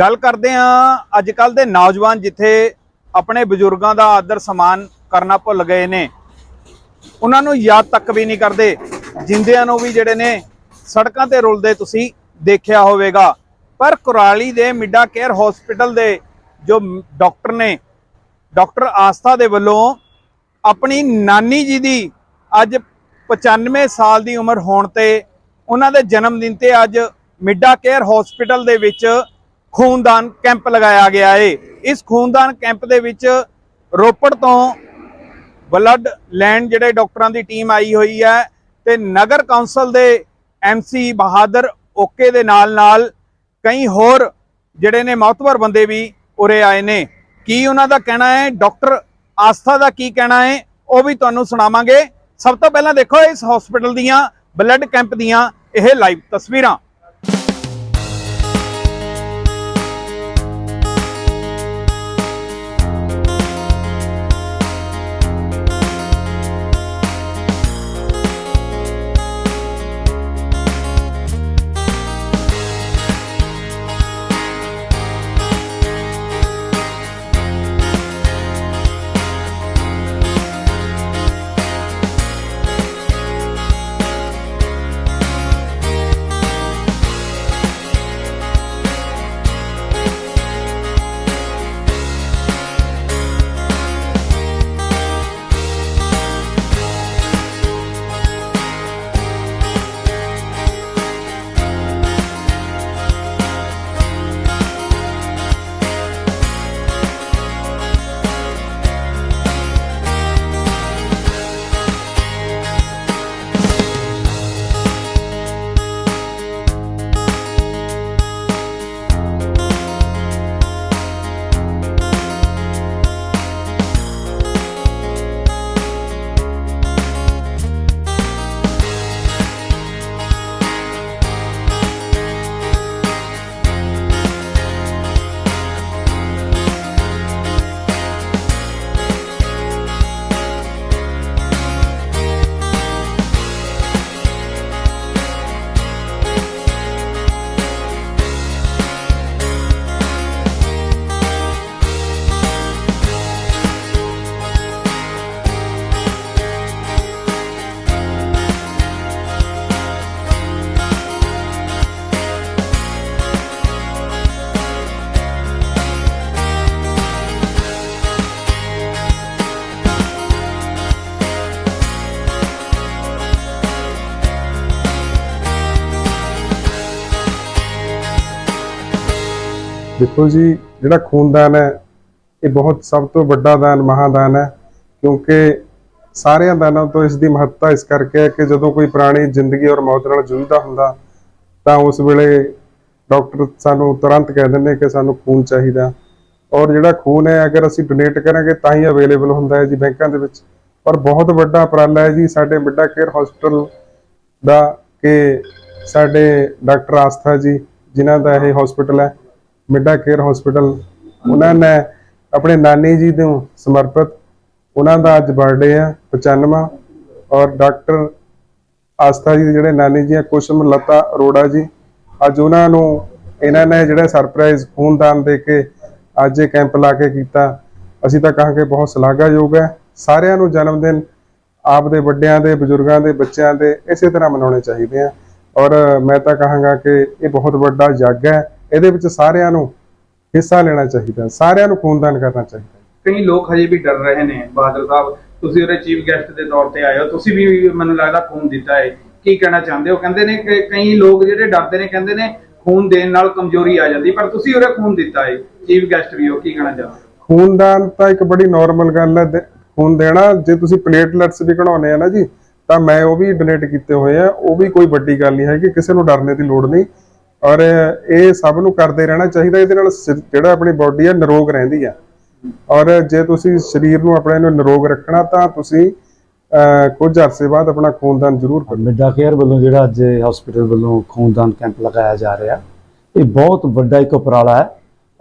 ਗੱਲ ਕਰਦੇ ਆ ਅੱਜ ਕੱਲ ਦੇ ਨੌਜਵਾਨ ਜਿੱਥੇ ਆਪਣੇ ਬਜ਼ੁਰਗਾਂ ਦਾ ਆਦਰ ਸਮਾਨ ਕਰਨਾ ਭੁੱਲ ਗਏ ਨੇ। ਉਹਨਾਂ ਨੂੰ ਯਾਦ ਤੱਕ ਵੀ ਨਹੀਂ ਕਰਦੇ। ਜਿੰਦਿਆਂ ਨੂੰ ਵੀ ਜਿਹੜੇ ਨੇ ਸੜਕਾਂ ਤੇ ਰੁਲਦੇ ਤੁਸੀਂ ਦੇਖਿਆ ਹੋਵੇਗਾ। ਪਰ ਕੁਰਾਲੀ ਦੇ ਮਿੱਡਾ ਕੇਅਰ ਹਸਪੀਟਲ ਦੇ ਜੋ ਡਾਕਟਰ ਨੇ, ਡਾਕਟਰ ਆਸਥਾ ਦੇ ਵੱਲੋਂ ਆਪਣੀ ਨਾਨੀ ਜੀ ਦੀ ਅੱਜ 95 ਸਾਲ ਦੀ ਉਮਰ ਹੋਣ ਤੇ ਉਹਨਾਂ ਦੇ ਜਨਮ ਦਿਨ ਤੇ ਅੱਜ ਮਿੱਡਾ ਕੇਅਰ ਹਸਪੀਟਲ ਦੇ ਵਿੱਚ ਖੂਨਦਾਨ ਕੈਂਪ ਲਗਾਇਆ ਗਿਆ ਏ। ਇਸ ਖੂਨਦਾਨ ਕੈਂਪ ਦੇ ਵਿੱਚ ਰੋਪੜ ਤੋਂ ਬਲੱਡ ਲੈਣ ਜਿਹੜੇ ਡਾਕਟਰਾਂ ਦੀ ਟੀਮ ਆਈ ਹੋਈ ਹੈ ਤੇ ਨਗਰ ਕੌਂਸਲ ਦੇ ਐਮਸੀ ਬਹਾਦਰ ਓਕੇ ਦੇ ਨਾਲ ਨਾਲ ਕਈ ਹੋਰ ਜਿਹੜੇ ਨੇ ਮੌਤਵਰ ਬੰਦੇ ਵੀ ਉਰੇ ਆਏ ਨੇ। ਕੀ ਉਹਨਾਂ ਦਾ ਕਹਿਣਾ ਹੈ? ਡਾਕਟਰ ਆਸਥਾ ਦਾ ਕੀ ਕਹਿਣਾ ਹੈ? ਉਹ ਵੀ ਤੁਹਾਨੂੰ ਸੁਣਾਵਾਂਗੇ। ਸਭ ਤੋਂ ਪਹਿਲਾਂ ਦੇਖੋ ਇਸ ਹਸਪੀਟਲ ਦੀਆਂ ਬਲੱਡ ਕੈਂਪ ਦੀਆਂ ਇਹ ਲਾਈਵ ਤਸਵੀਰਾਂ। ਦੇਖੋ ਜੀ, ਜਿਹੜਾ ਖੂਨਦਾਨ ਹੈ, ਇਹ ਬਹੁਤ ਸਭ ਤੋਂ ਵੱਡਾ ਦਾਨ, ਮਹਾਦਾਨ ਹੈ, ਕਿਉਂਕਿ ਸਾਰਿਆਂ ਦਾਨਾਂ ਤੋਂ ਇਸ ਦੀ ਮਹੱਤਤਾ ਇਸ ਕਰਕੇ ਹੈ ਕਿ ਜਦੋਂ ਕੋਈ ਪ੍ਰਾਣੀ ਜ਼ਿੰਦਗੀ ਔਰ ਮੌਤ ਨਾਲ ਜੂਝਦਾ ਹੁੰਦਾ, ਤਾਂ ਉਸ ਵੇਲੇ ਡਾਕਟਰ ਸਾਨੂੰ ਤੁਰੰਤ ਕਹਿ ਦਿੰਦੇ ਕਿ ਸਾਨੂੰ ਖੂਨ ਚਾਹੀਦਾ। ਔਰ ਜਿਹੜਾ ਖੂਨ ਹੈ, ਅਗਰ ਅਸੀਂ ਡੋਨੇਟ ਕਰਾਂਗੇ, ਤਾਂ ਹੀ ਅਵੇਲੇਬਲ ਹੁੰਦਾ ਹੈ ਜੀ ਬੈਂਕਾਂ ਦੇ ਵਿੱਚ। ਔਰ ਬਹੁਤ ਵੱਡਾ ਉਪਰਾਲਾ ਹੈ ਜੀ ਸਾਡੇ ਮਿੱਡਾ ਕੇਅਰ ਹਸਪੀਟਲ ਦਾ, ਕਿ ਸਾਡੇ ਡਾਕਟਰ ਆਸਥਾ ਜੀ, ਜਿਨ੍ਹਾਂ ਦਾ ਇਹ ਹਸਪੀਟਲ ਹੈ ਮਿੱਡਾ ਕੇਅਰ ਹਸਪੀਟਲ। ਉਹਨਾਂ ਨੇ ਆਪਣੇ ਨਾਨੀ ਜੀ ਨੂੰ ਸਮਰਪਿਤ, ਉਹਨਾਂ ਦਾ ਅੱਜ ਬਰਥਡੇ ਹੈ 95 ਔਰ ਡਾਕਟਰ ਆਸਥਾ ਜੀ ਦੇ ਜਿਹੜੇ ਨਾਨੀ ਜੀ ਆ, ਕੁਸ਼ਮ ਲਤਾ ਅਰੋੜਾ ਜੀ, ਅੱਜ ਉਹਨਾਂ ਨੂੰ ਇਹਨਾਂ ਨੇ ਜਿਹੜਾ ਸਰਪ੍ਰਾਈਜ਼ ਖੂਨਦਾਨ ਦੇ ਕੇ ਅੱਜ ਇਹ ਕੈਂਪ ਲਾ ਕੇ ਕੀਤਾ। ਅਸੀਂ ਤਾਂ ਕਹਾਂਗੇ ਬਹੁਤ ਸ਼ਲਾਘਾਯੋਗ ਹੈ। ਸਾਰਿਆਂ ਨੂੰ ਜਨਮ ਦਿਨ ਆਪ ਦੇ ਵੱਡਿਆਂ ਦੇ, ਬਜ਼ੁਰਗਾਂ ਦੇ, ਬੱਚਿਆਂ ਦੇ ਇਸੇ ਤਰ੍ਹਾਂ ਮਨਾਉਣੇ ਚਾਹੀਦੇ ਆ। ਔਰ ਮੈਂ ਤਾਂ ਕਹਾਂਗਾ ਕਿ ਇਹ ਬਹੁਤ ਵੱਡਾ ਯੱਗ ਹੈ। ਇਹਦੇ ਵਿੱਚ ਸਾਰਿਆਂ ਨੂੰ ਹਿੱਸਾ ਲੈਣਾ ਚਾਹੀਦਾ ਸਾਰਿਆਂ ਨੂੰ ਖੂਨਦਾਨ ਕਰਨਾ ਚਾਹੀਦਾ। ਕਈ ਲੋਕ ਹਜੇ ਵੀ ਡਰ ਰਹੇ ਨੇ ਬਹਾਦਰ ਸਾਹਿਬ ਤੁਸੀਂ ਉਹਦੇ ਚੀਫ ਗੈਸਟ ਦੇ ਤੌਰ ਤੇ ਆਏ ਹੋ ਤੁਸੀਂ ਵੀ ਮੈਨੂੰ ਲੱਗਦਾ ਖੂਨ ਦਿੱਤਾ ਹੈ ਕੀ ਕਹਿਣਾ ਚਾਹੁੰਦੇ ਹੋ? ਕਹਿੰਦੇ ਨੇ ਕਿ ਕਈ ਲੋਕ ਜਿਹੜੇ ਡਰਦੇ ਨੇ ਕਹਿੰਦੇ ਨੇ ਖੂਨ ਦੇਣ ਨਾਲ ਕਮਜ਼ੋਰੀ ਆ ਜਾਂਦੀ ਪਰ ਤੁਸੀਂ ਉਹਦੇ ਖੂਨ ਦਿੱਤਾ ਹੈ ਚੀਫ ਗੈਸਟ ਵੀ ਹੋ ਕੀ ਕਹਿਣਾ ਚਾਹੁੰਦੇ ਖੂਨਦਾਨ ਤਾਂ ਇੱਕ ਬੜੀ ਨਾਰਮਲ ਗੱਲ ਹੈ ਖੂਨ ਦੇਣਾ ਜੇ ਤੁਸੀਂ ਪਲੇਟਲੈਟਸ ਵੀ ਕਢਾਉਣੇ ਆ ਨਾ ਜੀ ਤਾਂ ਮੈਂ ਉਹ ਵੀ ਡੋਨੇਟ ਕੀਤੇ ਹੋਏ ਆ ਉਹ ਵੀ ਕੋਈ ਵੱਡੀ ਗੱਲ ਨਹੀਂ ਹੈ ਕਿ ਕਿਸੇ ਨੂੰ ਡਰਨੇ ਦੀ ਲੋੜ ਨਹੀਂ। ਔਰ ਇਹ ਸਭ ਨੂੰ ਕਰਦੇ ਰਹਿਣਾ ਚਾਹੀਦਾ, ਇਹਦੇ ਨਾਲ ਸ- ਜਿਹੜਾ ਆਪਣੀ ਬਾਡੀ ਆ, ਨਿਰੋਗ ਰਹਿੰਦੀ ਆ। ਔਰ ਜੇ ਤੁਸੀਂ ਸਰੀਰ ਨੂੰ ਆਪਣੇ ਨੂੰ ਨਿਰੋਗ ਰੱਖਣਾ, ਤਾਂ ਤੁਸੀਂ ਕੁਝ ਅਰਸੇ ਬਾਅਦ ਆਪਣਾ ਖੂਨਦਾਨ ਜ਼ਰੂਰ ਕਰੋ। ਮਿੱਡਾ ਕੇਅਰ ਵੱਲੋਂ ਜਿਹੜਾ ਅੱਜ ਹਸਪੀਟਲ ਵੱਲੋਂ ਖੂਨਦਾਨ ਕੈਂਪ ਲਗਾਇਆ ਜਾ ਰਿਹਾ, ਇਹ ਬਹੁਤ ਵੱਡਾ ਇੱਕ ਉਪਰਾਲਾ ਹੈ।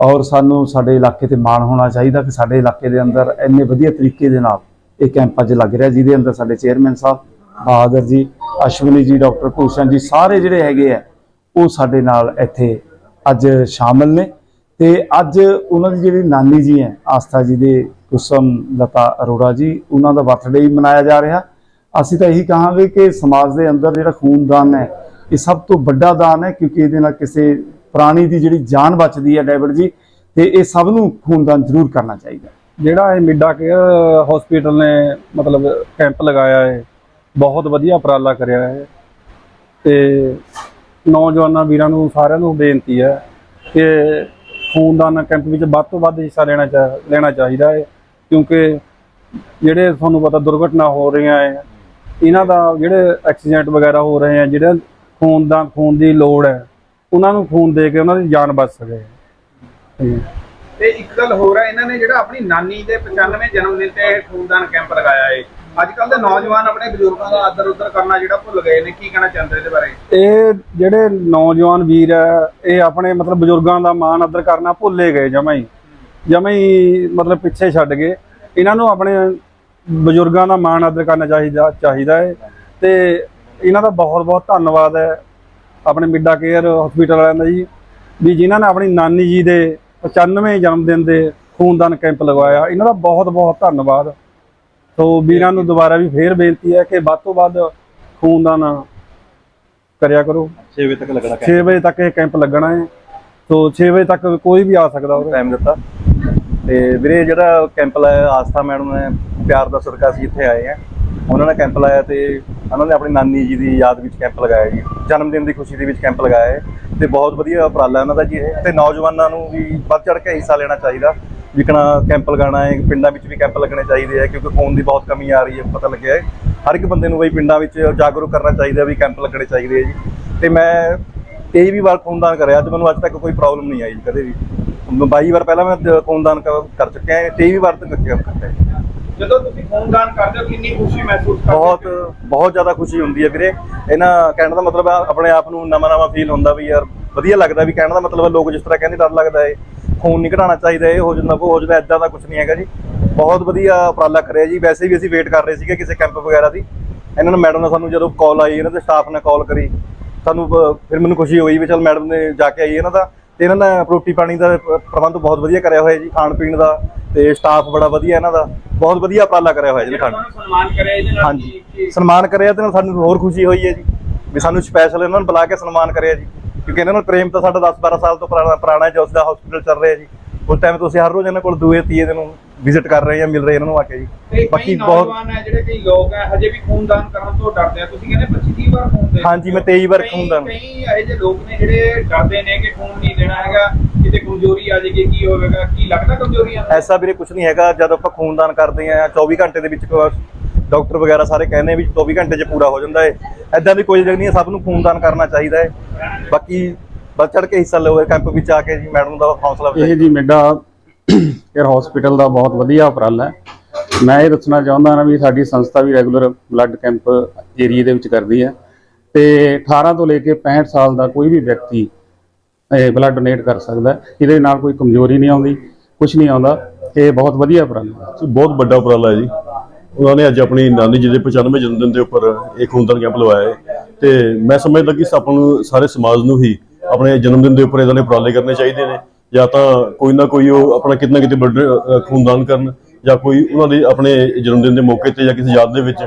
ਔਰ ਸਾਨੂੰ ਸਾਡੇ ਇਲਾਕੇ ਤੇ ਮਾਣ ਹੋਣਾ ਚਾਹੀਦਾ ਕਿ ਸਾਡੇ ਇਲਾਕੇ ਦੇ ਅੰਦਰ ਇੰਨੇ ਵਧੀਆ ਤਰੀਕੇ ਦੇ ਨਾਲ ਇਹ ਕੈਂਪ ਅੱਜ ਲੱਗ ਰਿਹਾ, ਜਿਹਦੇ ਅੰਦਰ ਸਾਡੇ ਚੇਅਰਮੈਨ ਸਾਹਿਬ, ਬਹਾਦਰ ਜੀ, ਅਸ਼ਵਨੀ ਜੀ ਡਾਕਟਰ ਭੂਸ਼ਣ ਜੀ, ਸਾਰੇ ਜਿਹੜੇ ਹੈਗੇ ਆ ਉਹ ਸਾਡੇ ਨਾਲ ਇੱਥੇ ਅੱਜ ਸ਼ਾਮਲ ਨੇ ਤੇ ਅੱਜ ਉਹਨਾਂ ਦੀ ਜਿਹੜੀ ਨਾਨੀ ਜੀ ਹੈ, ਆਸਥਾ ਜੀ ਦੇ ਕੁਸਮ ਲਤਾ ਅਰੋੜਾ ਜੀ, ਉਹਨਾਂ ਦਾ ਬਰਥਡੇ ਹੀ ਮਨਾਇਆ ਜਾ ਰਿਹਾ। ਅਸੀਂ ਤਾਂ ਇਹੀ ਕਹਾਂਗੇ ਕਿ ਸਮਾਜ ਦੇ ਅੰਦਰ ਜਿਹੜਾ ਖੂਨਦਾਨ ਹੈ, ਇਹ ਸਭ ਤੋਂ ਵੱਡਾ ਦਾਨ ਹੈ ਕਿਉਂਕਿ ਇਹਦੇ ਨਾਲ ਕਿਸੇ ਪ੍ਰਾਣੀ ਦੀ ਜਿਹੜੀ ਜਾਨ ਬਚਦੀ ਹੈ ਡੈਵਿਡ ਜੀ ਤੇ ਇਹ ਸਭ ਨੂੰ ਖੂਨਦਾਨ ਜ਼ਰੂਰ ਕਰਨਾ ਚਾਹੀਦਾ। ਜਿਹੜਾ ਇਹ ਮਿੱਡਾ ਕੇਅਰ ਹਸਪੀਟਲ ਨੇ ਮਤਲਬ ਕੈਂਪ ਲਗਾਇਆ ਹੈ, ਬਹੁਤ ਵਧੀਆ ਉਪਰਾਲਾ ਕਰਿਆ ਹੈ ਤੇ ਨੌਜਵਾਨਾਂ ਵੀਰਾਂ ਨੂੰ ਸਾਰਿਆਂ ਨੂੰ ਬੇਨਤੀ ਹੈ ਕਿ ਖੂਨਦਾਨ ਕੈਂਪ ਵਿੱਚ ਵੱਧ ਤੋਂ ਵੱਧ ਹਿੱਸਾ ਲੈਣਾ ਲੈਣਾ ਚਾਹੀਦਾ ਹੈ, ਕਿਉਂਕਿ ਜਿਹੜੇ ਤੁਹਾਨੂੰ ਪਤਾ ਦੁਰਘਟਨਾ ਹੋ ਰਹੀਆਂ ਹੈ, ਇਹਨਾਂ ਦਾ ਜਿਹੜੇ ਐਕਸੀਡੈਂਟ ਵਗੈਰਾ ਹੋ ਰਹੇ ਆ ਜਿਹੜੇ ਖੂਨਦਾਨ, ਖੂਨ ਦੀ ਲੋੜ ਹੈ, ਉਹਨਾਂ ਨੂੰ ਖੂਨ ਦੇ ਕੇ ਉਹਨਾਂ ਦੀ ਜਾਨ ਬਚ ਸਕੇ। ਤੇ ਇੱਕ ਗੱਲ ਹੋਰ ਹੈ, ਇਹਨਾਂ ਨੇ ਜਿਹੜਾ ਆਪਣੀ ਨਾਨੀ ਦੇ 95 ਜਨਮ ਦਿਨ ਤੇ ਖੂਨਦਾਨ ਕੈਂਪ ਲਗਾਇਆ ਹੈ। ਅੱਜ ਕੱਲ ਦੇ ਨੌਜਵਾਨ ਆਪਣੇ ਬਜ਼ੁਰਗਾਂ ਦਾ ਆਦਰ ਉਦਰ ਕਰਨਾ ਜਿਹੜਾ ਭੁੱਲ ਗਏ ਨੇ, ਕੀ ਕਹਿਣਾ ਚਾਹੁੰਦੇ ਇਹਦੇ ਬਾਰੇ? ਇਹ ਜਿਹੜੇ ਨੌਜਵਾਨ ਵੀਰ ਹੈ ਇਹ ਆਪਣੇ ਮਤਲਬ ਬਜ਼ੁਰਗਾਂ ਦਾ ਮਾਣ ਆਦਰ ਕਰਨਾ ਭੁੱਲੇ ਗਏ, ਜਮਾਂ ਹੀ। ਜਮਾਂ ਹੀ ਮਤਲਬ ਪਿੱਛੇ ਛੱਡ ਗਏ। ਇਹਨਾਂ ਨੂੰ ਆਪਣੇ ਬਜ਼ੁਰਗਾਂ ਦਾ ਮਾਣ ਆਦਰ ਕਰਨਾ ਚਾਹੀਦਾ ਚਾਹੀਦਾ ਹੈ। ਤੇ ਇਹਨਾਂ ਦਾ ਬਹੁਤ ਬਹੁਤ ਧੰਨਵਾਦ ਹੈ ਆਪਣੇ ਮਿੱਡਾ ਕੇਅਰ ਹਸਪੀਟਲ ਵਾਲਿਆਂ ਦਾ ਜੀ, ਵੀ ਜਿਨ੍ਹਾਂ ਨੇ ਆਪਣੀ ਨਾਨੀ ਜੀ ਦੇ 95 ਜਨਮ ਦਿਨ ਦੇ ਖੂਨਦਾਨ ਕੈਂਪ ਲਗਵਾਇਆ। ਇਹਨਾਂ ਦਾ ਬਹੁਤ ਬਹੁਤ ਧੰਨਵਾਦ। ਸੋ ਵੀਰਾਂ ਨੂੰ ਦੁਬਾਰਾ ਵੀ ਫੇਰ ਬੇਨਤੀ ਹੈ ਕਿ ਵੱਧ ਤੋਂ ਵੱਧ ਖੂਨਦਾਨ ਕਰਿਆ ਕਰੋ। 6 ਵਜੇ ਤੱਕ ਲੱਗਣਾ 6 ਵਜੇ ਤੱਕ ਇਹ ਕੈਂਪ ਲੱਗਣਾ ਹੈ। ਸੋ 6 ਵਜੇ ਤੱਕ ਕੋਈ ਵੀ ਆ ਸਕਦਾ ਉਰੇ ਟਾਈਮ ਦਿੱਤਾ। ਤੇ ਵੀਰੇ ਜਿਹੜਾ ਕੈਂਪ ਲਾਇਆ ਆਸਥਾ ਮੈਡਮ ਨੇ ਪਿਆਰ ਦਾ ਸਦਕਾ ਅਸੀਂ ਇੱਥੇ ਆਏ ਆ ਉਹਨਾਂ ਨੇ ਕੈਂਪ ਲਾਇਆ ਤੇ ਉਹਨਾਂ ਨੇ ਆਪਣੀ ਨਾਨੀ ਜੀ ਦੀ ਯਾਦ ਵਿੱਚ ਕੈਂਪ ਲਗਾਇਆ ਜੀ। ਜਨਮ ਦਿਨ ਦੀ ਖੁਸ਼ੀ ਦੇ ਵਿੱਚ ਕੈਂਪ ਲਗਾਇਆ ਤੇ ਬਹੁਤ ਵਧੀਆ ਉਪਰਾਲਾ ਉਹਨਾਂ ਦਾ ਜੀ ਇਹ। ਤੇ ਨੌਜਵਾਨਾਂ ਨੂੰ ਵੀ ਵੱਧ ਚੜ ਕੇ ਹਿੱਸਾ ਲੈਣਾ ਚਾਹੀਦਾ। ਵਿਕਣਾ ਕੈਂਪ ਲਗਾਉਣਾ ਹੈ ਪਿੰਡਾਂ ਵਿੱਚ ਵੀ ਕੈਂਪ ਲੱਗਣੇ ਚਾਹੀਦੇ ਆ ਕਿਉਂਕਿ ਖੂਨ ਦੀ ਬਹੁਤ ਕਮੀ ਆ ਰਹੀ ਹੈ ਪਤਾ ਲੱਗਿਆ ਹੈ। ਹਰ ਇੱਕ ਬੰਦੇ ਨੂੰ ਬਈ ਪਿੰਡਾਂ ਵਿੱਚ ਜਾਗਰੂਕ ਕਰਨਾ ਚਾਹੀਦਾ ਵੀ ਕੈਂਪ ਲੱਗਣੇ ਚਾਹੀਦੇ ਆ ਜੀ। ਤੇ ਮੈਂ 23 ਵਾਰ ਖੂਨਦਾਨ ਕਰਿਆ ਤੇ ਮੈਨੂੰ ਅੱਜ ਤੱਕ ਕੋਈ ਪ੍ਰੋਬਲਮ ਨਹੀਂ ਆਈ ਕਦੇ ਵੀ। 22 ਵਾਰ ਪਹਿਲਾਂ ਮੈਂ ਖੂਨਦਾਨ ਕਰ ਚੁੱਕਿਆ ਹਾਂ 23 ਵਾਰ ਤੱਕ ਹੈ। ਜਦੋਂ ਤੁਸੀਂ ਖੂਨਦਾਨ ਕਰਦੇ ਹੋ ਕਿੰਨੀ ਖੁਸ਼ੀ ਮਹਿਸੂਸ ਕਰਦੇ ਬਹੁਤ ਹੋ? ਬਹੁਤ ਜ਼ਿਆਦਾ ਖੁਸ਼ੀ ਹੁੰਦੀ ਹੈ ਵੀਰੇ। ਇਹਨਾਂ ਕਹਿਣ ਦਾ ਮਤਲਬ ਆਪਣੇ ਆਪ ਨੂੰ ਨਵਾਂ ਨਵਾਂ ਫੀਲ ਹੁੰਦਾ ਵੀ ਯਾਰ ਵਧੀਆ ਲੱਗਦਾ ਵੀ ਕਹਿਣ ਦਾ ਮਤਲਬ ਲੋਕ ਜਿਸ ਤਰ੍ਹਾਂ ਕਹਿੰਦੇ ਡਰ ਲੱਗਦਾ ਹੈ। ਖੂਨ ਨਹੀਂ ਘਟਾਉਣਾ ਚਾਹੀਦਾ ਇਹ ਹੋ ਜਾਂਦਾ ਉਹ ਹੋ ਜਾਂਦਾ ਐਦਾਂ ਦਾ ਕੁਝ ਨਹੀਂ ਹੈਗਾ ਜੀ। ਬਹੁਤ ਵਧੀਆ ਉਪਰਾਲਾ ਕਰਿਆ ਜੀ। ਵੈਸੇ ਵੀ ਅਸੀਂ ਵੇਟ ਕਰ ਰਹੇ ਸੀਗੇ ਕਿਸੇ ਕੈਂਪ ਵਗੈਰਾ ਦੀ। ਇਹਨਾਂ ਨੂੰ ਮੈਡਮ ਨੇ ਸਾਨੂੰ ਜਦੋਂ ਕਾਲ ਆਈ ਇਹਨਾਂ ਦੇ ਸਟਾਫ ਨੇ ਕਾਲ ਕਰੀ ਸਾਨੂੰ ਫਿਰ ਮੈਨੂੰ ਖੁਸ਼ੀ ਹੋਈ ਵੀ ਚਲ ਮੈਡਮ ਨੇ ਜਾ ਕੇ ਆਈ ਇਹਨਾਂ ਦਾ। ਤੇ ਇਹਨਾਂ ਦਾ ਰੋਟੀ ਪਾਣੀ ਦਾ ਪ੍ਰਬੰਧ ਬਹੁਤ ਵਧੀਆ ਕਰਿਆ ਹੋਇਆ ਜੀ ਖਾਣ ਪੀਣ ਦਾ ਤੇ ਸਟਾਫ ਬੜਾ ਵਧੀਆ ਇਹਨਾਂ ਦਾ। ਬਹੁਤ ਵਧੀਆ ਉਪਰਾਲਾ ਕਰਿਆ ਹੋਇਆ ਜੀ ਖਾਣ ਸਨਮਾਨ ਕਰਿਆ ਇਹਦੇ ਨਾਲ ਹਾਂਜੀ। ਸਨਮਾਨ ਕਰਿਆ ਤੇ ਨਾਲ ਸਾਨੂੰ ਹੋਰ ਖੁਸ਼ੀ ਹੋਈ ਹੈ ਜੀ। ਵੀ ਸਾਨੂੰ ਸਪੈਸ਼ਲ ਇਹਨਾਂ ਨੂੰ ਬੁਲਾ ਕੇ ਸਨਮਾਨ ਕਰਿਆ ਜੀ। ਕਿਉਂਕਿ ਇਹਨਾਂ ਨਾਲ ਪ੍ਰੇਮ ਤਾਂ ਸਾਡਾ 10 12 ਸਾਲ ਤੋਂ ਪੁਰਾਣਾ ਪੁਰਾਣਾ ਜੋ ਉਸ ਦਾ ਹਸਪੀਟਲ ਚੱਲ ਰਿਹਾ ਜੀ। ਉਸ ਟਾਈਮ ਤੋਂ ਅਸੀਂ ਹਰ ਰੋਜ਼ ਇਹਨਾਂ ਕੋਲ ਦੂਏ ਤੀਏ ਦਿਨ ਵਿਜ਼ਿਟ ਕਰ ਰਹੇ ਹਾਂ ਮਿਲ ਰਹੇ ਇਹਨਾਂ ਨੂੰ ਆ ਕੇ ਜੀ। ਬਾਕੀ ਬਹੁਤ ਨੌਜਵਾਨ ਹੈ ਜਿਹੜੇ ਕਈ ਲੋਕ ਹੈ ਹਜੇ ਵੀ ਖੂਨਦਾਨ ਕਰਨ ਤੋਂ ਡਰਦੇ ਆ। ਤੁਸੀਂ ਕਹਿੰਦੇ 25 30 ਵਾਰ ਖੂਨ ਦੇ ਹਾਂਜੀ, ਮੈਂ 23 ਵਾਰ ਖੂਨਦਾਨ- ਕਈ ਇਹੋ ਜਿਹੇ ਲੋਕ ਨੇ ਜਿਹੜੇ ਡਰਦੇ ਨੇ ਕਿ ਖੂਨ ਨਹੀਂ ਦੇਣਾ ਹੈਗਾ ਕਿਤੇ ਕਮਜ਼ੋਰੀ ਆ ਜਾਏਗੀ ਕੀ ਹੋਵੇਗਾ ਕੀ ਲੱਗਦਾ ਕਮਜ਼ੋਰੀ ਆ ਐਸਾ ਵੀਰੇ ਕੁਝ ਨਹੀਂ ਹੈਗਾ। ਜਦ ਆਪਾਂ ਖੂਨਦਾਨ ਕਰਦੇ ਆ 24 ਘੰਟੇ ਦੇ ਵਿੱਚ ਡਾਕਟਰ ਵਗੈਰਾ ਸਾਰੇ ਕਹਿੰਦੇ ਵੀ 24 ਘੰਟੇ 'ਚ ਪੂਰਾ ਹੋ ਜਾਂਦਾ ਹੈ ਐਦਾਂ ਦੀ ਕੋਈ ਜਗ੍ਹਾ ਨਹੀਂ ਹੈ ਸਭ ਨੂੰ ਖੂਨਦਾਨ ਕਰਨਾ ਚਾਹੀਦਾ ਹੈ ਬਾਕੀ ਵੱਧ ਚੜ ਕੇ ਹਿੱਸਾ ਲਓ ਕੈਂਪ ਵਿੱਚ ਆ ਕੇ ਜੀ ਮੈਡਮ ਦਾ ਹੌਸਲਾ ਇਹ ਜੀ ਮਿੱਡਾ ਕੇਅਰ ਹਸਪੀਟਲ ਦਾ ਬਹੁਤ ਵਧੀਆ ਉਪਰਾਲਾ ਹੈ। ਮੈਂ ਇਹ ਦੱਸਣਾ ਚਾਹੁੰਦਾ ਹਾਂ ਵੀ ਸਾਡੀ ਸੰਸਥਾ ਵੀ ਰੈਗੂਲਰ ਬਲੱਡ ਕੈਂਪ ਏਰੀਆ ਦੇ ਵਿੱਚ ਕਰਦੀ ਹੈ ਤੇ 18 ਤੋਂ ਲੈ ਕੇ 65 ਸਾਲ ਦਾ ਕੋਈ ਵੀ ਵਿਅਕਤੀ ਇਹ ਬਲੱਡ ਡੋਨੇਟ ਕਰ ਸਕਦਾ ਹੈ। ਇਹਦੇ ਨਾਲ ਕੋਈ ਕਮਜ਼ੋਰੀ ਨਹੀਂ ਆਉਂਦੀ ਕੁਝ ਨਹੀਂ ਆਉਂਦਾ। ਇਹ ਬਹੁਤ ਵਧੀਆ ਉਪਰਾਲਾ ਹੈ। ਬਹੁਤ ਵੱਡਾ ਉਪਰਾਲਾ ਹੈ ਜੀ। ਉਹਨਾਂ ਨੇ ਅੱਜ ਆਪਣੀ ਨਾਨੀ ਜੀ ਦੇ 95 ਜਨਮ ਦਿਨ ਦੇ ਉੱਪਰ ਇਹ ਖੂਨਦਾਨ ਕੈਂਪ ਲਵਾਇਆ ਹੈ। ਤੇ ਮੈਂ ਸਮਝਦਾ ਕਿ ਆਪਾਂ ਨੂੰ ਸਾਰੇ ਸਮਾਜ ਨੂੰ ਹੀ ਆਪਣੇ ਜਨਮ ਦਿਨ ਦੇ ਉੱਪਰ ਇਦਾਂ ਦੇ ਉਪਰਾਲੇ ਕਰਨੇ ਚਾਹੀਦੇ ਨੇ। ਜਾਂ ਤਾਂ ਕੋਈ ਨਾ ਕੋਈ ਉਹ ਆਪਣਾ ਕਿਤਨਾ ਕਿਤੇ ਬਲੱਡ ਅ, ਖੂਨਦਾਨ ਕਰਨ ਜਾਂ ਕੋਈ ਉਹਨਾਂ ਦੇ ਆਪਣੇ ਜਨਮ ਦਿਨ ਦੇ ਮੌਕੇ ਤੇ ਜਾਂ ਕਿਸੇ ਯਾਦ ਦੇ ਵਿੱਚ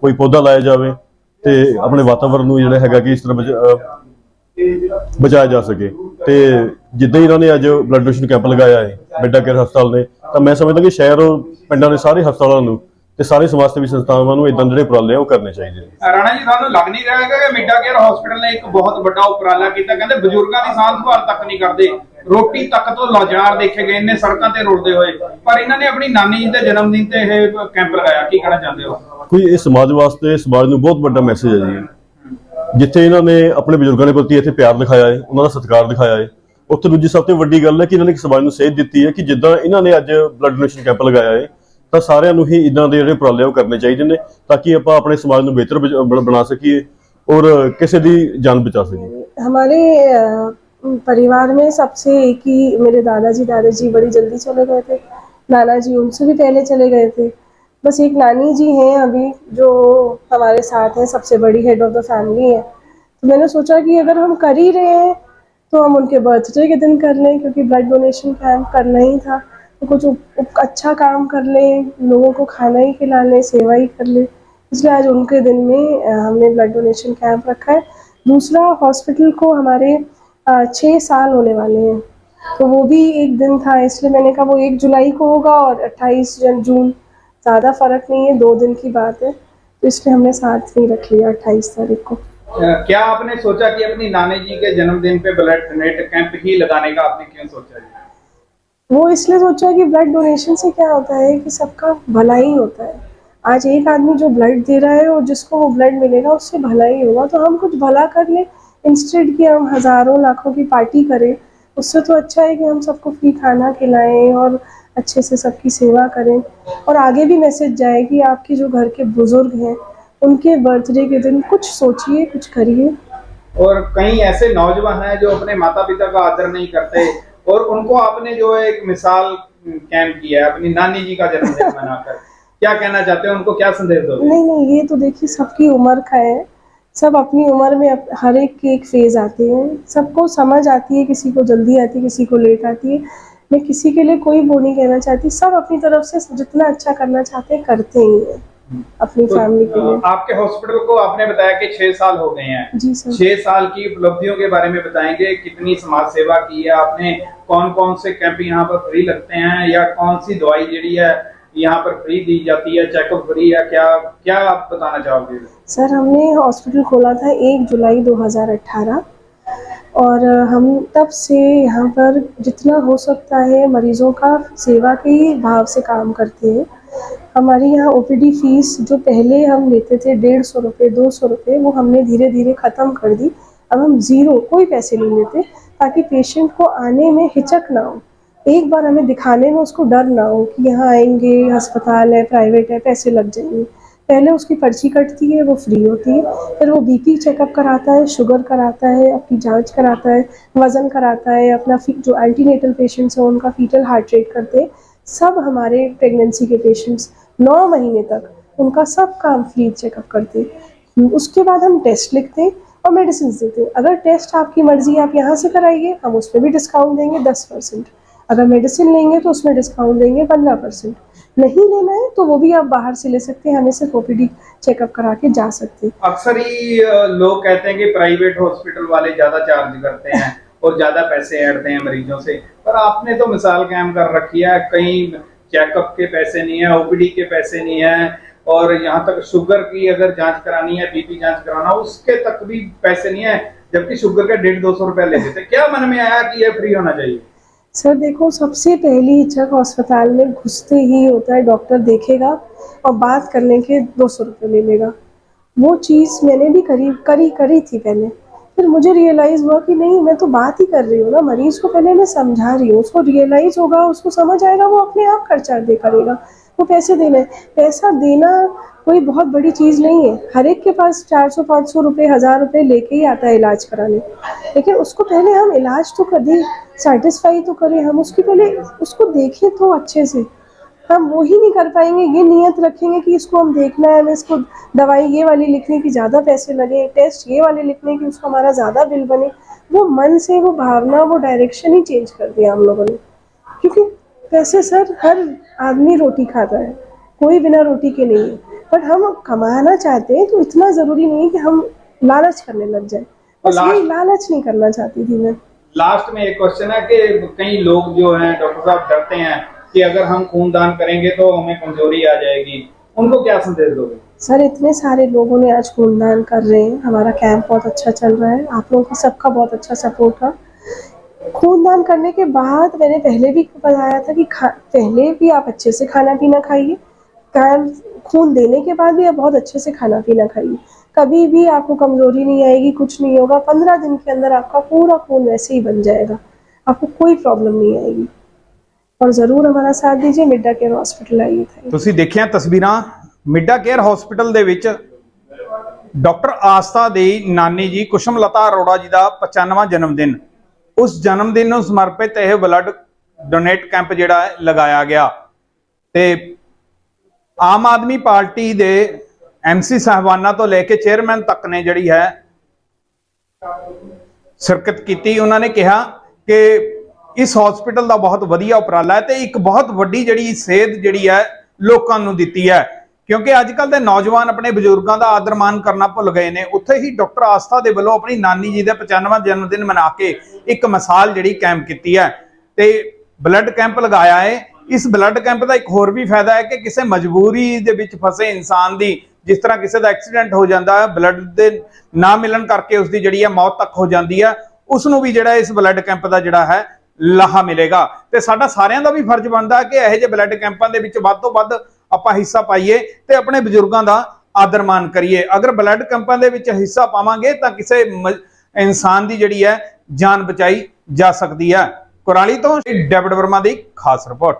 ਕੋਈ ਪੌਦਾ ਲਾਇਆ ਜਾਵੇ ਤੇ ਆਪਣੇ ਵਾਤਾਵਰਣ ਨੂੰ ਜਿਹੜਾ ਹੈਗਾ ਕਿ ਇਸ ਤਰ੍ਹਾਂ ਬਚ- ਬਚਾਇਆ ਜਾ ਸਕੇ। ਤੇ ਜਿੱਦਾਂ ਹੀ ਇਹਨਾਂ ਨੇ ਅੱਜ ਬਲੱਡ ਡੋਨੇਸ਼ਨ ਕੈਂਪ ਲਗਾਇਆ ਹੈ ਬੈਡਾ ਕੇਅਰ ਹਸਪਤਾਲ ਨੇ ਤਾਂ ਮੈਂ ਸਮਝਦਾ ਕਿ ਸ਼ਹਿਰ ਪਿੰਡਾਂ ਦੇ ਸਾਰੇ ਹਸਪਤਾਲਾਂ ਨੂੰ ਤੇ ਸਾਰੇ ਸਮਾਜ ਸੇਵੀ ਸੰਸਥਾਵਾਂ ਨੂੰ ਇਦਾਂ ਜਿਹੜੇ ਉਪਰਾਲੇ ਆ ਉਹ ਕਰਨੇ ਚਾਹੀਦੇ ਨੇ ਰਾਣਾ ਜੀ ਤੁਹਾਨੂੰ ਲੱਗ ਨਹੀਂ ਰਿਹਾ ਹੈਗਾ ਕਿ ਮਿੱਡਾ ਕੇਅਰ ਹਸਪੀਟਲ ਨੇ ਇੱਕ ਬਹੁਤ ਵੱਡਾ ਉਪਰਾਲਾ ਕੀਤਾ। ਕਹਿੰਦੇ ਬਜ਼ੁਰਗਾਂ ਦੀ ਸਾਂਭ ਸੰਭਾਲ ਤੱਕ ਨਹੀਂ ਕਰਦੇ। ਰੋਟੀ ਤੱਕ ਤੋਂ ਲਾਜਾਰ ਦੇਖੇ ਗਏ ਨੇ ਸੜਕਾਂ ਤੇ ਰੁਲਦੇ ਹੋਏ। ਪਰ ਇਹਨਾਂ ਨੇ ਆਪਣੀ ਨਾਨੀ ਜੀ ਦੇ ਜਨਮ ਦਿਨ ਤੇ ਇਹ ਕੈਂਪ ਲਗਾਇਆ। ਕੀ ਕਹਿਣਾ ਚਾਹੁੰਦੇ ਹੋ? ਕੋਈ ਇਹ ਸਮਾਜ ਵਾਸਤੇ ਸਮਾਜ ਨੂੰ ਬਹੁਤ ਵੱਡਾ ਮੈਸੇਜ ਹੈ ਜੀ। ਜਿੱਥੇ ਇਹਨਾਂ ਨੇ ਆਪਣੇ ਬਜ਼ੁਰਗਾਂ ਦੇ ਪ੍ਰਤੀ ਇੱਥੇ ਪਿਆਰ ਦਿਖਾਇਆ ਹੈ ਉਹਨਾਂ ਦਾ ਸਤਿਕਾਰ ਦਿਖਾਇਆ ਹੈ। ਉੱਥੇ ਦੂਜੀ ਸਭ ਤੋਂ ਵੱਡੀ ਗੱਲ ਹੈ ਕਿ ਇਹਨਾਂ ਨੇ ਇੱਕ ਸਮਾਜ ਨੂੰ ਸੇਧ ਦਿੱਤੀ ਹੈ ਕਿ ਜਿੱਦਾਂ ਇਹਨਾਂ ਨੇ ਅੱਜ ਬਲੱਡ ਡੋਨੇਸ਼ਨ ਕੈਂਪ ਲਗਾਇਆ ਹੈ ਤਾਂ ਸਾਰਿਆਂ ਨੂੰ ਹੀ ਇਦਾਂ ਦੇ ਜਿਹੜੇ ਉਪਰਾਲੇ ਆ ਉਹ ਕਰਨੇ ਚਾਹੀਦੇ ਨੇ ਤਾਂ ਕਿ ਆਪਾਂ ਆਪਣੇ ਸਮਾਜ ਨੂੰ ਬਿਹਤਰ ਬਜ- ਬਣ- ਬਣਾ ਸਕੀਏ ਔਰ ਕਿਸੇ ਦੀ ਜਾਨ ਬਚਾ ਸਕੀਏ हमारे अ, परिवार में सबसे एक ही मेरे दादाजी दादाजी बड़ी जल्दी चले गए थे नाना जी उनसे भी पहले चले गए थे बस एक नानी जी हैं अभी जो हमारे साथ हैं सबसे बड़ी हेड ऑफ द फैमिली है तो मैंने सोचा कि अगर हम कर ही रहे हैं तो हम उनके बर्थडे के दिन कर लें क्योंकि ब्लड डोनेशन कैंप करना ही था तो कुछ उप- उप- अच्छा काम कर लें, लोगों को खाना ही खिला लें, सेवा ही कर लें। इसलिए आज उनके दिन में हमने ब्लड डोनेशन कैंप रखा है। दूसरा हॉस्पिटल को हमारे छः साल होने वाले हैं। तो वो भी एक दिन था, इसलिए मैंने कहा वो एक जुलाई को होगा और अट्ठाईस जून ज़्यादा फ़र्क नहीं है, दो दिन की बात है। तो इसलिए हमने साथ ही रख लिया अट्ठाईस तारीख को। क्या आपने सोचा कि अपनी नानी जी के जन्मदिन पे ब्लड डोनेट कैंप ही लगाने का आपने क्यों सोचा वो इसलिए सोचा कि ब्लड डोनेशन से क्या होता है कि सबका भला ही होता है। आज एक आदमी जो ब्लड दे रहा है और जिसको वो ब्लड मिलेगा, उससे भला ही होगा। तो हम कुछ भला कर लें। इंस्टेड कि हम हज़ारों लाखों की पार्टी करें। उससे तो अच्छा है कि हम सबको फ्री खाना खिलाएँ और अच्छे से सबकी सेवा करें। और आगे भी मैसेज जाए कि आपके जो घर के बुज़ुर्ग हैं, उनके बर्थडे के दिन कुछ सोचिए, कुछ करिए। और कई ऐसे नौजवान हैं जो अपने माता पिता का आदर नहीं करते और उनको आपने जो है एक मिसाल कैंप किया है अपनी नानी जी का जन्मदिन मनाकर। क्या कहना चाहते हैं? उनको क्या संदेश दोगे? नहीं नहीं ये तो देखिए सबकी उम्र का है। सब अपनी उम्र में अप- हर एक के एक फ़ेज़ आते हैं। सबको समझ आती है किसी को जल्दी आती है किसी को लेट आती है। मैं किसी के लिए कोई वो नहीं कहना चाहती। सब अपनी तरफ़ से जितना अच्छा करना चाहते हैं करते ही हैं। अपनी तो, फैमिली के लिए। आपके हॉस्पिटल को आपने बताया कि छह साल हो गए हैं। जी सर। छह साल की उपलब्धियों के बारे में बताएँगे। कितनी समाज सेवा की है आपने? कौन कौन से कैंप यहाँ पर फ्री लगते हैं या कौन सी दवाई जी है यहाँ पर फ्री दी जाती है चेकअप फ्री है, क्या क्या आप बताना चाहोगे? सर, हमने हॉस्पिटल खोला था एक जुलाई 2018 और हम तब से यहाँ पर जितना हो सकता है मरीज़ों का सेवा के भाव से काम करते हैं। हमारी यहाँ ओपीडी फ़ीस जो पहले हम लेते थे डेढ़ सौ रुपये दो सौ रुपये वो हमने धीरे धीरे ख़त्म कर दी। अब हम ज़ीरो कोई पैसे नहीं लेते। ताकि पेशेंट को आने में हिचक ना हो। एक बार हमें दिखाने में उसको डर ना हो कि यहाँ आएँगे, अस्पताल है प्राइवेट है, पैसे लग जाएँगे। पहले उसकी पर्ची कटती है, वो फ्री होती है। फिर वो बीपी चेकअप कराता है शुगर कराता है, अपनी जाँच कराता है, वज़न कराता है, अपना जो एंटीनेटल पेशेंट्स हैं, उनका फीटल हार्ट रेट करते हैं। सब हमारे प्रेगनेंसी के पेशेंट्स नौ महीने तक उनका सब काम फ्री चेकअप करते हैं। उसके बाद हम टेस्ट लिखते हैं। और मेडिसिन देते हैं। अगर टेस्ट आपकी मर्ज़ी आप यहाँ से कराइए हम उस पर भी डिस्काउंट देंगे दस परसेंट। अगर मेडिसिन लेंगे तो उसमें डिस्काउंट देंगे पंद्रह परसेंट। नहीं लेना है तो वो भी आप बाहर से ले सकते हैं हमें सिर्फ़ ओपीडी चेकअप करा के जा सकते हैं। अक्सर ही लोग कहते हैं कि प्राइवेट हॉस्पिटल वाले ज़्यादा चार्ज करते हैं और ज़्यादा पैसे ऐडते हैं मरीजों से। पर आपने तो मिसाल कायम कर रखी है कहीं चेकअप के पैसे नहीं है ओपीडी के पैसे नहीं है और यहाँ तक शुगर की अगर जाँच करानी है बीपी जाँच कराना, उसके तक भी पैसे नहीं है, जबकि शुगर का डेढ़ दो सौ रुपया लेते। थे क्या मन में आया कि ये फ्री होना चाहिए? सर, देखो, सबसे पहली हिचक अस्पताल में घुसते ही होता है, डॉक्टर देखेगा और बात करने के दो सौ रुपये ले लेगा। वो चीज़ मैंने भी करी करी करी थी पहले। फिर मुझे रियलाइज़ हुआ कि नहीं, मैं तो बात ही कर रही हूँ ना, मरीज़ को पहले मैं समझा रही हूँ। उसको रियलाइज़ होगा, उसको समझ आएगा, वो अपने आप खर्चा दे करेगा। वो पैसे देना है। पैसा देना कोई बहुत बड़ी चीज़ नहीं है। हर एक के पास चार सौ, पाँच सौ रुपये हज़ार रुपये लेके ही आता है इलाज कराने। लेकिन उसको पहले हम इलाज तो कर दें सेटिस्फाई तो करें। हम उसकी पहले, उसको देखें तो अच्छे से। हम वो ही नहीं कर पाएँगे। ये नियत रखेंगे कि इसको हम देखना है, हमें इसको दवाई ये वाली लिखने की ज़्यादा पैसे लगे टेस्ट ये वाले लिखने की उसको हमारा ज़्यादा बिल बने। वो मन से, वो भावना, वो डायरेक्शन ही चेंज कर दिया हम लोगों ने। क्योंकि पैसे सर हर आदमी रोटी खाता है। कोई बिना रोटी के नहीं है। बट हम कमाना चाहते हैं तो इतना ज़रूरी नहीं है कि हम लालच करने लग जाए। बस लालच- नहीं करना चाहती थी मैं। लास्ट में एक क्वेश्चन है कि कई लोग जो हैं डॉक्टर साहब डरते हैं कि अगर हम खून दान करेंगे तो हमें कमज़ोरी आ जाएगी। उनको क्या संदेश दोगे? सर इतने सारे लोगों ने आज खूनदान कर रहे हैं। हमारा कैंप बहुत अच्छा चल रहा है। आप लोगों का सबका बहुत अच्छा सपोर्ट रहा खूनदान करने के बाद मैंने पहले भी बताया था कि खा पहले भी आप अच्छे से खाना पीना खाइए कैंप खून देने के बाद भी आप बहुत अच्छे से खाना पीना खाइए कभी भी आपको कमज़ोरी नहीं आएगी कुछ नहीं होगा पंद्रह दिन के अंदर आपका पूरा खून वैसे ही बन जाएगा आपको कोई प्रॉब्लम नहीं आएगी और ज़रूर हमारा साथ दीजिए मिड्डा केयर हॉस्पिटल आइए था ਤੁਸੀਂ ਦੇਖਿਆ ਤਸਵੀਰਾਂ ਮਿੱਡਾ ਕੇਅਰ ਹਸਪੀਟਲ ਦੇ ਵਿੱਚ ਡਾਕਟਰ ਆਸਥਾ ਦੀ ਨਾਨੀ ਜੀ ਕੁਸ਼ਮਲਤਾ ਅਰੋੜਾ ਜੀ ਦਾ 95ਵਾਂ ਜਨਮ ਦਿਨ ਉਸ ਜਨਮ ਦਿਨ ਨੂੰ ਸਮਰਪਿਤ ਇਹ ਬਲੱਡ ਡੋਨੇਟ ਕੈਂਪ ਜਿਹੜਾ ਲਗਾਇਆ ਗਿਆ। ਤੇ ਆਮ ਆਦਮੀ ਪਾਰਟੀ ਦੇ ਐਮਸੀ ਸਾਹਿਬਾਨਾਂ ਤੋਂ ਲੈ ਕੇ ਚੇਅਰਮੈਨ ਤੱਕ ਨੇ ਜਿਹੜੀ ਹੈ, ਸ਼ਿਰਕਤ ਕੀਤੀ। ਉਹਨਾਂ ਨੇ ਕਿਹਾ ਕਿ ਇਸ ਹਸਪੀਟਲ ਦਾ ਬਹੁਤ ਵਧੀਆ ਉਪਰਾਲਾ ਹੈ ਤੇ ਇੱਕ ਬਹੁਤ ਵੱਡੀ ਜਿਹੜੀ ਸੇਧ ਜਿਹੜੀ ਹੈ, ਲੋਕਾਂ ਨੂੰ ਦਿੱਤੀ ਹੈ। ਕਿਉਂਕਿ ਅੱਜ ਕੱਲ ਦੇ ਨੌਜਵਾਨ ਆਪਣੇ ਬਜ਼ੁਰਗਾਂ ਦਾ ਆਦਰ ਮਾਨ ਕਰਨਾ ਭੁੱਲ ਗਏ ਨੇ। ਉੱਥੇ ਹੀ ਡਾਕਟਰ ਆਸਥਾ ਦੇ ਵੱਲੋਂ ਆਪਣੀ ਨਾਨੀ ਜੀ ਦਾ 95ਵਾਂ ਜਨਮ ਦਿਨ ਮਨਾ ਕੇ ਇੱਕ ਮਿਸਾਲ ਜਿਹੜੀ ਕੈਂਪ ਕੀਤੀ ਹੈ। ਤੇ ਬਲੱਡ ਕੈਂਪ ਲਗਾਇਆ ਹੈ। ਇਸ ਬਲੱਡ ਕੈਂਪ ਦਾ ਇੱਕ ਹੋਰ ਵੀ ਫਾਇਦਾ ਹੈ ਕਿ ਕਿਸੇ ਮਜਬੂਰੀ ਦੇ ਵਿੱਚ ਫਸੇ ਇਨਸਾਨ ਦੀ ਜਿਸ ਤਰ੍ਹਾਂ ਕਿਸੇ ਦਾ ਐਕਸੀਡੈਂਟ ਹੋ ਜਾਂਦਾ ਹੈ, ਬਲੱਡ ਦੇ ਨਾ ਮਿਲਣ ਕਰਕੇ ਉਸ ਦੀ ਜਿਹੜੀ ਹੈ ਮੌਤ ਤੱਕ ਹੋ ਜਾਂਦੀ ਹੈ। ਉਸ ਨੂੰ ਵੀ ਜਿਹੜਾ ਇਸ ਬਲੱਡ ਕੈਂਪ ਦਾ ਜਿਹੜਾ ਹੈ, ਲਾਹਾ ਮਿਲੇਗਾ। ਤੇ ਸਾਡਾ ਸਾਰਿਆਂ ਦਾ ਵੀ ਫਰਜ਼ ਬਣਦਾ ਕਿ ਇਹੋ ਜਿਹੇ ਬਲੱਡ ਕੈਂਪਾਂ ਦੇ ਵਿੱਚ ਵੱਧ ਤੋਂ ਵੱਧ ਆਪਾਂ ਹਿੱਸਾ ਪਾਈਏ ਤੇ ਆਪਣੇ ਬਜ਼ੁਰਗਾਂ ਦਾ ਆਦਰ ਮਾਨ ਕਰੀਏ। ਅਗਰ ਬਲੱਡ ਕੈਂਪਾਂ ਦੇ ਵਿੱਚ ਹਿੱਸਾ ਪਾਵਾਂਗੇ ਤਾਂ ਕਿਸੇ ਮ- ਇਨਸਾਨ ਦੀ ਜਿਹੜੀ ਹੈ ਜਾਨ ਬਚਾਈ ਜਾ ਸਕਦੀ ਹੈ। ਕੁਰਾਲੀ ਤੋਂ ਡੈਵਿਡ ਵਰਮਾ ਦੀ ਖਾਸ ਰਿਪੋਰਟ।